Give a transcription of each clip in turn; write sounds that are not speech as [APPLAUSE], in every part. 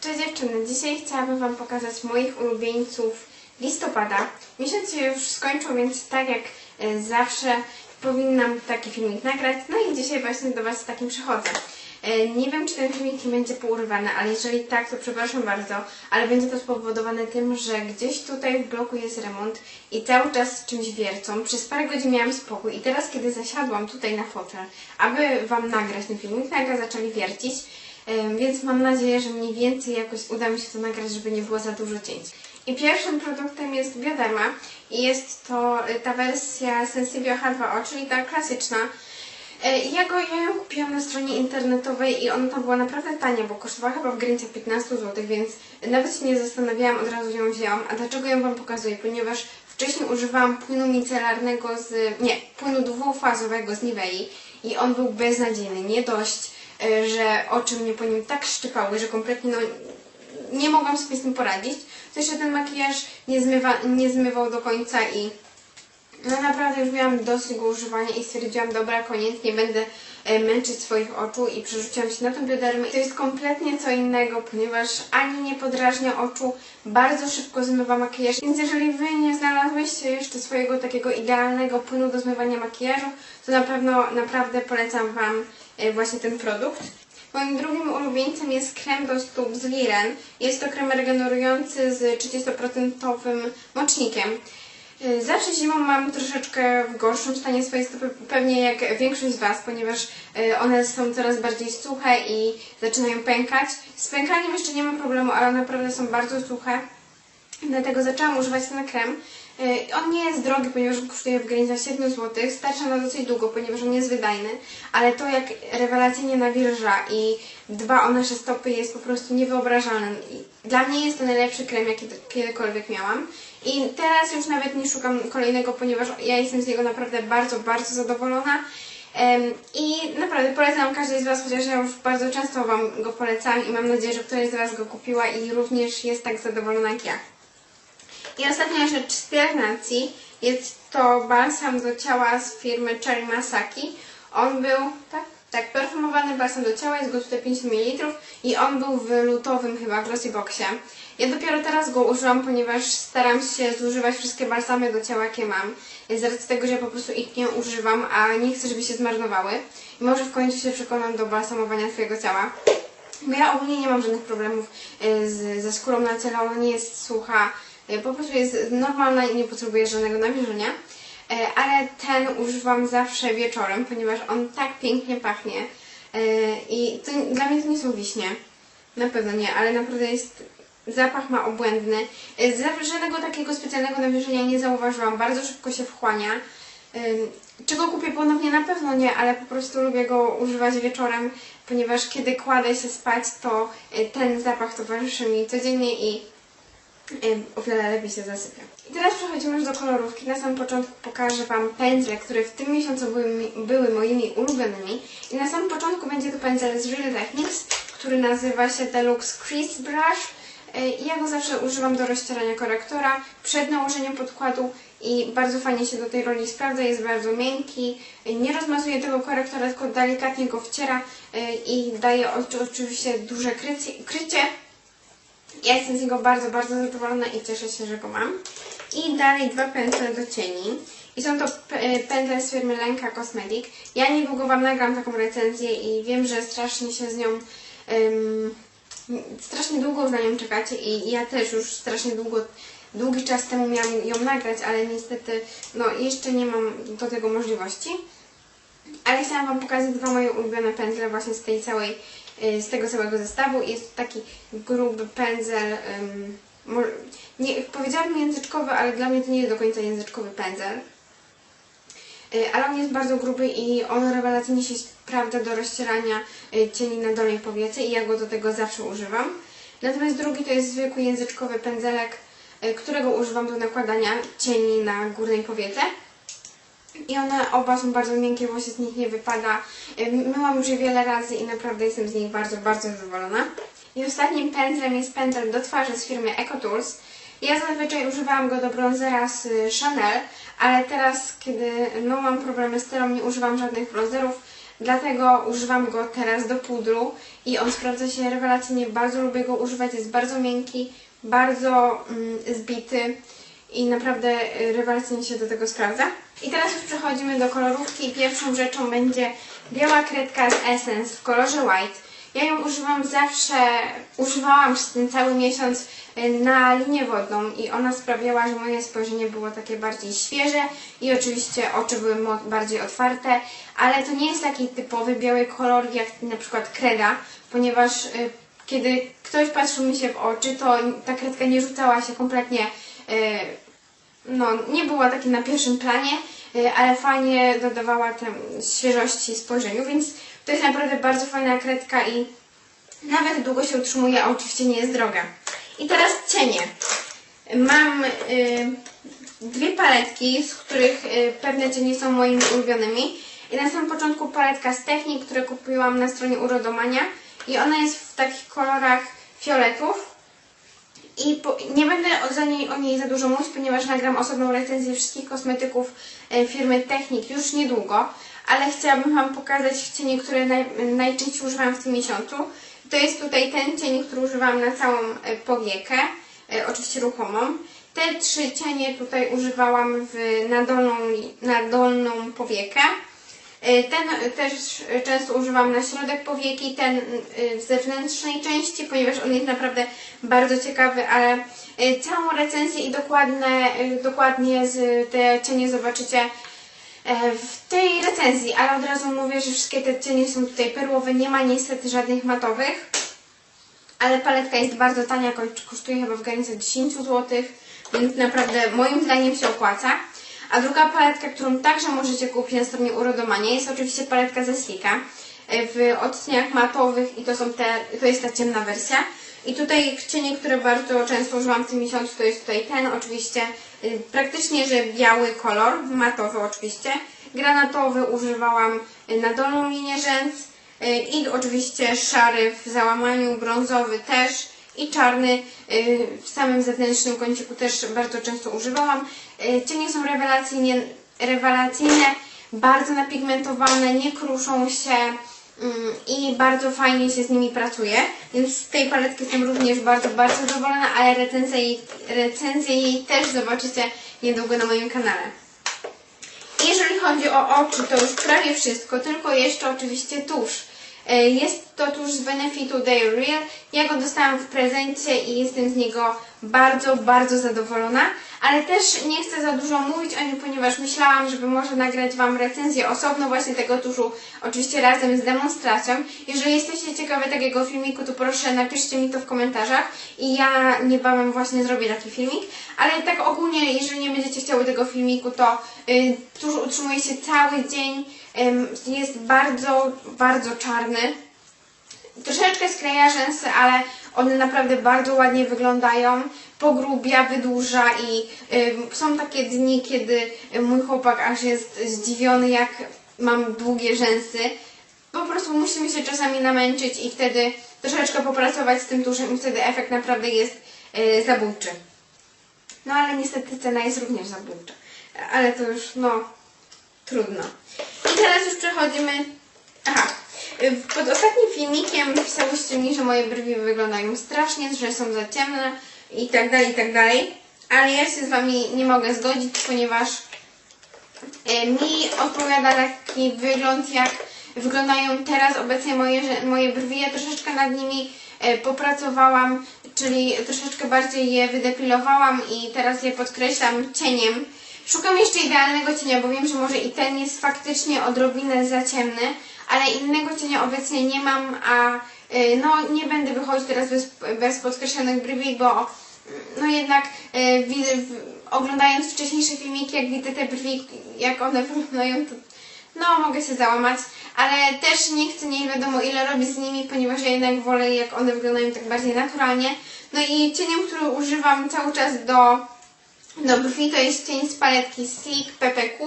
Cześć dziewczyny, dzisiaj chciałabym Wam pokazać moich ulubieńców listopada. Miesiąc się już skończył, więc tak jak e, zawsze powinnam taki filmik nagrać. No i dzisiaj właśnie do Was z takim przychodzę. E, Nie wiem, czy ten filmik nie będzie pourywany, ale jeżeli tak, to przepraszam bardzo, ale będzie to spowodowane tym, że gdzieś tutaj w bloku jest remont i cały czas czymś wiercą. Przez parę godzin miałam spokój i teraz, kiedy zasiadłam tutaj na fotel, aby Wam nagrać ten filmik, nagle zaczęli wiercić. Więc mam nadzieję, że mniej więcej jakoś uda mi się to nagrać, żeby nie było za dużo cięć. I pierwszym produktem jest Bioderma i jest to y, ta wersja Sensibio H2O, czyli ta klasyczna. Y, Ja, go, ja ją kupiłam na stronie internetowej i ona tam była naprawdę tania, bo kosztowała chyba w granicach 15 zł, więc nawet się nie zastanawiałam, od razu ją wzięłam. A dlaczego ją Wam pokazuję? Ponieważ wcześniej używałam płynu micelarnego z... nie, płynu dwufazowego z Nivei i on był beznadziejny. Nie dość, że oczy mnie po nim tak szczypały, że kompletnie no, nie mogłam sobie z tym poradzić. To jeszcze ten makijaż nie, zmywa, nie zmywał do końca i no naprawdę już miałam dosyć go używania i stwierdziłam, dobra, koniec, nie będę e, męczyć swoich oczu i przerzuciłam się na tą biodermę. I to jest kompletnie co innego, ponieważ ani nie podrażnia oczu, bardzo szybko zmywa makijaż, więc jeżeli Wy nie znalazłyście jeszcze swojego takiego idealnego płynu do zmywania makijażu, to na pewno naprawdę polecam Wam e, właśnie ten produkt. Moim drugim ulubieńcem jest krem do stóp z. Jest to krem regenerujący z 30% mocznikiem. Y, Zawsze zimą mam troszeczkę w gorszym stanie swoje stopy, pewnie jak większość z Was, ponieważ y, one są coraz bardziej suche i zaczynają pękać. Z pękaniem jeszcze nie mam problemu, ale naprawdę są bardzo suche. Dlatego zaczęłam używać ten krem. Y, On nie jest drogi, ponieważ kosztuje w granicach 7 zł. Starcza na dosyć długo, ponieważ on jest wydajny. Ale to jak rewelacyjnie nawilża i dba o nasze stopy jest po prostu niewyobrażalne. Dla mnie jest to najlepszy krem, jaki kiedykolwiek miałam. I teraz już nawet nie szukam kolejnego, ponieważ ja jestem z niego naprawdę bardzo, bardzo zadowolona. I naprawdę polecam każdej z Was, chociaż ja już bardzo często Wam go polecam i mam nadzieję, że któraś z Was go kupiła i również jest tak zadowolona jak ja. I ostatnia rzecz z pielęgnacji jest to balsam do ciała z firmy Cherry Masaki. On był, tak? Tak, perfumowany balsam do ciała, jest go tutaj 5 ml i on był w lutowym chyba Glossy Boxie. Ja dopiero teraz go użyłam, ponieważ staram się zużywać wszystkie balsamy do ciała, jakie mam. Z racji tego, że ja po prostu ich nie używam, a nie chcę, żeby się zmarnowały. I może w końcu się przekonam do balsamowania swojego ciała. Bo ja ogólnie nie mam żadnych problemów y, z, ze skórą na ciele, ona nie jest sucha, po prostu jest normalna i nie potrzebuje żadnego nawilżenia. Y, Ale ten używam zawsze wieczorem, ponieważ on tak pięknie pachnie. Y, I to, dla mnie to nie są wiśnie. Na pewno nie, ale naprawdę jest. Zapach ma obłędny. Żadnego takiego specjalnego nawilżenia nie zauważyłam. Bardzo szybko się wchłania. Czego kupię ponownie? Na pewno nie, ale po prostu lubię go używać wieczorem, ponieważ kiedy kładę się spać, to ten zapach towarzyszy mi codziennie i o wiele lepiej się zasypia. I teraz przechodzimy już do kolorówki. Na samym początku pokażę Wam pędzle, które w tym miesiącu były, były moimi ulubionymi. I na samym początku będzie to pędzel z Real Techniques, który nazywa się Deluxe Crease Brush. I Ja go zawsze używam do rozcierania korektora przed nałożeniem podkładu i bardzo fajnie się do tej roli sprawdza, jest bardzo miękki, y, nie rozmazuje tego korektora, tylko delikatnie go wciera y, i daje oczy- oczywiście duże krycie. Ja jestem z niego bardzo, bardzo zadowolona i cieszę się, że go mam. I dalej dwa pędzle do cieni. I są to y, pędzle z firmy Lenka Cosmetic. Ja niedługo Wam nagram taką recenzję i wiem, że strasznie się z nią... ym, strasznie długo na nią czekacie i ja też już strasznie długo, długi czas temu miałam ją nagrać, ale niestety no jeszcze nie mam do tego możliwości. Ale chciałam Wam pokazać dwa moje ulubione pędzle właśnie z tej całej, z tego całego zestawu. Jest to taki gruby pędzel, nie, powiedziałabym języczkowy, ale dla mnie to nie jest do końca języczkowy pędzel. Y, ale on jest bardzo gruby i on rewelacyjnie się sprawdza do rozcierania y, cieni na dolnej powiece i ja go do tego zawsze używam. Natomiast drugi to jest zwykły języczkowy pędzelek, y, którego używam do nakładania cieni na górnej powiece. I one oba są bardzo miękkie, włosy z nich nie wypada. Y, Myłam już je wiele razy i naprawdę jestem z nich bardzo, bardzo zadowolona. I ostatnim pędzlem jest pędzel do twarzy z firmy EcoTools. Ja zazwyczaj używałam go do bronzera z y, Chanel, ale teraz, kiedy no, mam problemy z tylą, nie używam żadnych bronzerów, dlatego używam go teraz do pudru i on sprawdza się rewelacyjnie, bardzo lubię go używać, jest bardzo miękki, bardzo mm, zbity i naprawdę y, rewelacyjnie się do tego sprawdza. I teraz już przechodzimy do kolorówki pierwszą rzeczą będzie biała kredka z Essence w kolorze white. Ja ją używam zawsze, używałam przez ten cały miesiąc y, na linię wodną i ona sprawiała, że moje spojrzenie było takie bardziej świeże i oczywiście oczy były bardziej otwarte, ale to nie jest taki typowy biały kolor jak na przykład kreda, ponieważ y, kiedy ktoś patrzył mi się w oczy, to ta kredka nie rzucała się kompletnie no, nie była taki na pierwszym planie, y, ale fajnie dodawała tam świeżości spojrzeniu, więc to jest naprawdę bardzo fajna kredka i nawet długo się utrzymuje, a oczywiście nie jest droga. I teraz cienie. Mam y, dwie paletki, z których y, pewne cienie są moimi ulubionymi. I na samym początku paletka z Technik, które kupiłam na stronie Urodomania i ona jest w takich kolorach fioletów. I po, nie będę za niej, o niej za dużo mówić, ponieważ nagram osobną recenzję wszystkich kosmetyków e, firmy Technik już niedługo, ale chciałabym Wam pokazać cienie, które naj, najczęściej używam w tym miesiącu. To jest tutaj ten cień, który używam na całą e, powiekę, e, oczywiście ruchomą. Te trzy cienie tutaj używałam w, na, dolną, na dolną powiekę. Y, Ten też często używam na środek powieki, ten w zewnętrznej części, ponieważ on jest naprawdę bardzo ciekawy, ale całą recenzję i dokładne, dokładnie te cienie zobaczycie e, w tej recenzji, ale od razu mówię, że wszystkie te cienie są tutaj perłowe, nie ma niestety żadnych matowych, ale paletka jest bardzo tania, ko- kosztuje chyba w granicach 10 zł, więc naprawdę moim zdaniem się opłaca. A druga paletka, którą także możecie kupić na stronie Urodomania jest oczywiście paletka ze Slika e, w odcieniach matowych i to są te, to jest ta ciemna wersja. I tutaj cienie, które bardzo często używam w tym miesiącu, to jest tutaj ten, oczywiście y, praktycznie, że biały kolor, matowy oczywiście. Granatowy używałam y, na dolną linię rzęs y, i oczywiście szary w załamaniu, brązowy też i czarny y, w samym zewnętrznym kąciku też bardzo często używałam. Y, Cienie są rewelacyjnie, rewelacyjne, bardzo napigmentowane, nie kruszą się mm, i bardzo fajnie się z nimi pracuje, więc z tej paletki jestem również bardzo, bardzo zadowolona, ale recenzję jej, recenzję jej też zobaczycie niedługo na moim kanale. Jeżeli chodzi o oczy, to już prawie wszystko, tylko jeszcze oczywiście tusz. E, Jest to tusz z Benefitu Day Real. Ja go dostałam w prezencie i jestem z niego bardzo, bardzo zadowolona. Ale też nie chcę za dużo mówić o nim, ponieważ myślałam, żeby może nagrać Wam recenzję osobno właśnie tego tuszu, oczywiście razem z demonstracją. Jeżeli jesteście ciekawe takiego filmiku, to proszę napiszcie mi to w komentarzach i ja niebawem właśnie zrobię taki filmik. Ale tak ogólnie, jeżeli nie będziecie chciały tego filmiku, to y, tusz utrzymuje się cały dzień, jest bardzo, bardzo czarny. Troszeczkę skleja rzęsy, ale one naprawdę bardzo ładnie wyglądają. Pogrubia, wydłuża i są takie dni, kiedy mój chłopak aż jest zdziwiony, jak mam długie rzęsy. Po prostu musimy się czasami namęczyć i wtedy troszeczkę popracować z tym tuszem i wtedy efekt naprawdę jest y, zabójczy. No ale niestety cena jest również zabójcza. Ale to już, no, trudno. I teraz już przechodzimy... Aha. Y, Pod ostatnim filmikiem pisałyście mi, że moje brwi wyglądają strasznie, że są za ciemne i tak dalej, i tak dalej. Ale ja się z Wami nie mogę zgodzić, ponieważ y, mi odpowiada taki wygląd, jak wyglądają teraz obecnie moje, moje brwi. Ja troszeczkę nad nimi e, popracowałam, czyli troszeczkę bardziej je wydepilowałam i teraz je podkreślam cieniem. Szukam jeszcze idealnego cienia, bo wiem, że może i ten jest faktycznie odrobinę za ciemny, ale innego cienia obecnie nie mam, a e, no nie będę wychodzić teraz bez, bez podkreślonych brwi, bo mm, no jednak w- oglądając wcześniejsze filmiki, jak widzę te brwi, jak one [LAUGHS] wyglądają, to no, mogę się załamać, ale też nie chcę nie wiadomo ile robić z nimi, ponieważ ja jednak wolę jak one wyglądają tak bardziej naturalnie. No i cieniem, który używam cały czas do, do brwi, to jest cień z paletki Sleek PPQ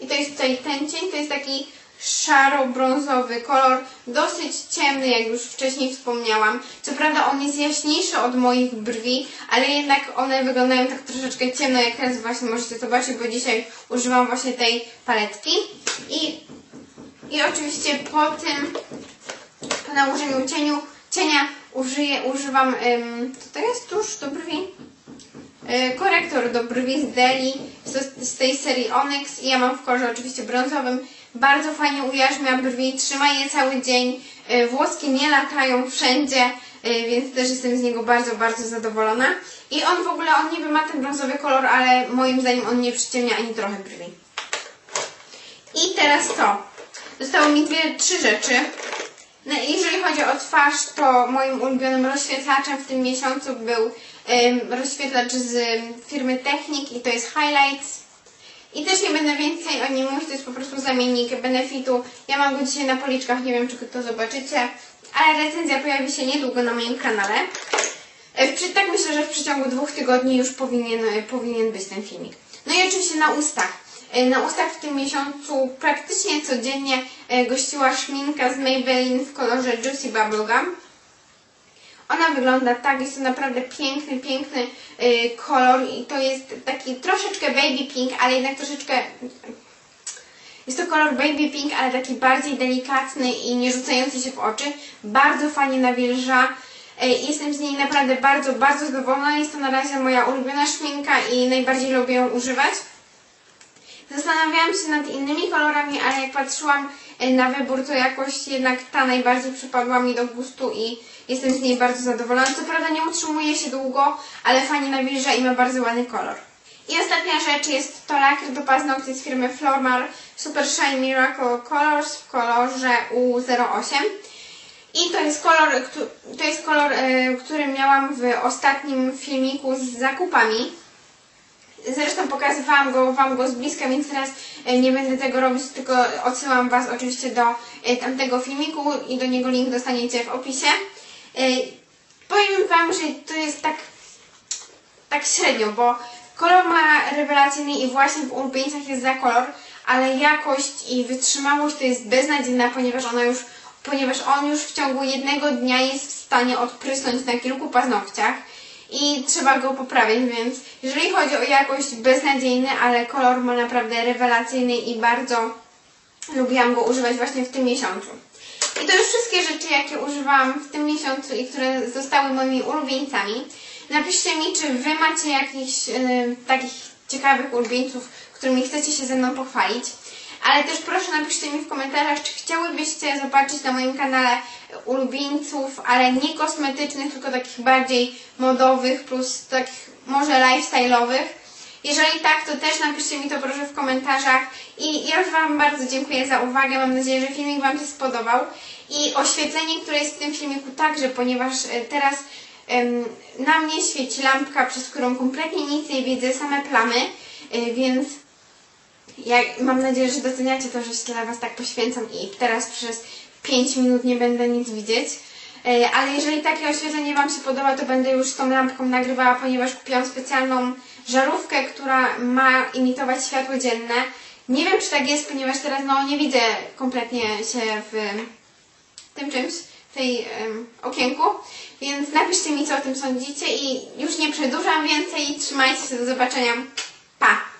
i to jest tutaj ten cień, to jest taki szaro-brązowy kolor, dosyć ciemny, jak już wcześniej wspomniałam. Co prawda on jest jaśniejszy od moich brwi, ale jednak one wyglądają tak troszeczkę ciemno, jak teraz właśnie możecie zobaczyć, bo dzisiaj używam właśnie tej paletki. I I oczywiście po tym, po nałożeniu cieniu, cienia użyję, używam, ym, to jest tuż do brwi? Y, korektor do brwi z Deli z, tej serii Onyx i ja mam w kolorze oczywiście brązowym. Bardzo fajnie ujarzmia brwi, trzyma je cały dzień, y, włoski nie latają wszędzie, y, więc też jestem z niego bardzo, bardzo zadowolona. I on w ogóle, on niby ma ten brązowy kolor, ale moim zdaniem on nie przyciemnia ani trochę brwi. I teraz to. Zostały mi dwie, trzy rzeczy. No, jeżeli chodzi o twarz, to moim ulubionym rozświetlaczem w tym miesiącu był rozświetlacz z firmy Technic i to jest Highlights. I też nie będę więcej o nim mówić, to jest po prostu zamiennik Benefitu. Ja mam go dzisiaj na policzkach, nie wiem czy to zobaczycie, ale recenzja pojawi się niedługo na moim kanale. E, Tak myślę, że w przeciągu dwóch tygodni już powinien, e, powinien być ten filmik. No i oczywiście na ustach. E, Na ustach w tym miesiącu praktycznie codziennie gościła szminka z Maybelline w kolorze Juicy Bubblegum. Ona wygląda tak, jest to naprawdę piękny, piękny y, kolor i to jest taki troszeczkę baby pink, ale jednak troszeczkę... Jest to kolor baby pink, ale taki bardziej delikatny i nie rzucający się w oczy. Bardzo fajnie nawilża. Y, Jestem z niej naprawdę bardzo, bardzo zadowolona. Jest to na razie moja ulubiona szminka i najbardziej lubię ją używać. Zastanawiałam się nad innymi kolorami, ale jak patrzyłam na wybór, to jakoś jednak ta najbardziej przypadła mi do gustu i jestem z niej bardzo zadowolona. Co prawda nie utrzymuje się długo, ale fajnie nawilża i ma bardzo ładny kolor. I ostatnia rzecz jest to lakier do paznokci z firmy Flormar Super Shine Miracle Colors w kolorze U08. I to jest kolor, to jest kolor, e, który miałam w ostatnim filmiku z zakupami. Zresztą pokazywałam go, Wam go z bliska, więc teraz e, nie będę tego robić, tylko odsyłam Was oczywiście do e, tamtego filmiku i do niego link dostaniecie w opisie. E, Powiem Wam, że to jest tak, tak średnio, bo kolor ma rewelacyjny i właśnie w ulubieńcach jest za kolor, ale jakość i wytrzymałość to jest beznadziejna, ponieważ ona już, ponieważ on już w ciągu jednego dnia jest w stanie odprysnąć na kilku paznokciach i trzeba go poprawić, więc jeżeli chodzi o jakość beznadziejny, ale kolor ma naprawdę rewelacyjny i bardzo lubiłam go używać właśnie w tym miesiącu. I to już wszystkie rzeczy, jakie używałam w tym miesiącu i które zostały moimi ulubieńcami. Napiszcie mi, czy Wy macie jakichś y, takich ciekawych ulubieńców, którymi chcecie się ze mną pochwalić. Ale też proszę napiszcie mi w komentarzach, czy chciałybyście zobaczyć na moim kanale ulubieńców, ale nie kosmetycznych, tylko takich bardziej modowych, plus takich może lifestyle'owych. Jeżeli tak, to też napiszcie mi to proszę w komentarzach. I ja już Wam bardzo dziękuję za uwagę. Mam nadzieję, że filmik Wam się spodobał. I oświetlenie, które jest w tym filmiku także, ponieważ e, teraz em, na mnie świeci lampka, przez którą kompletnie nic nie widzę, same plamy, e, więc ja mam nadzieję, że doceniacie to, że się dla Was tak poświęcam i teraz przez 5 minut nie będę nic widzieć. E, Ale jeżeli takie oświetlenie Wam się podoba, to będę już z tą lampką nagrywała, ponieważ kupiłam specjalną żarówkę, która ma imitować światło dzienne. Nie wiem, czy tak jest, ponieważ teraz no, nie widzę kompletnie się w tym czymś, w tej em, okienku, więc napiszcie mi, co o tym sądzicie i już nie przedłużam więcej. Trzymajcie się, do zobaczenia. Pa!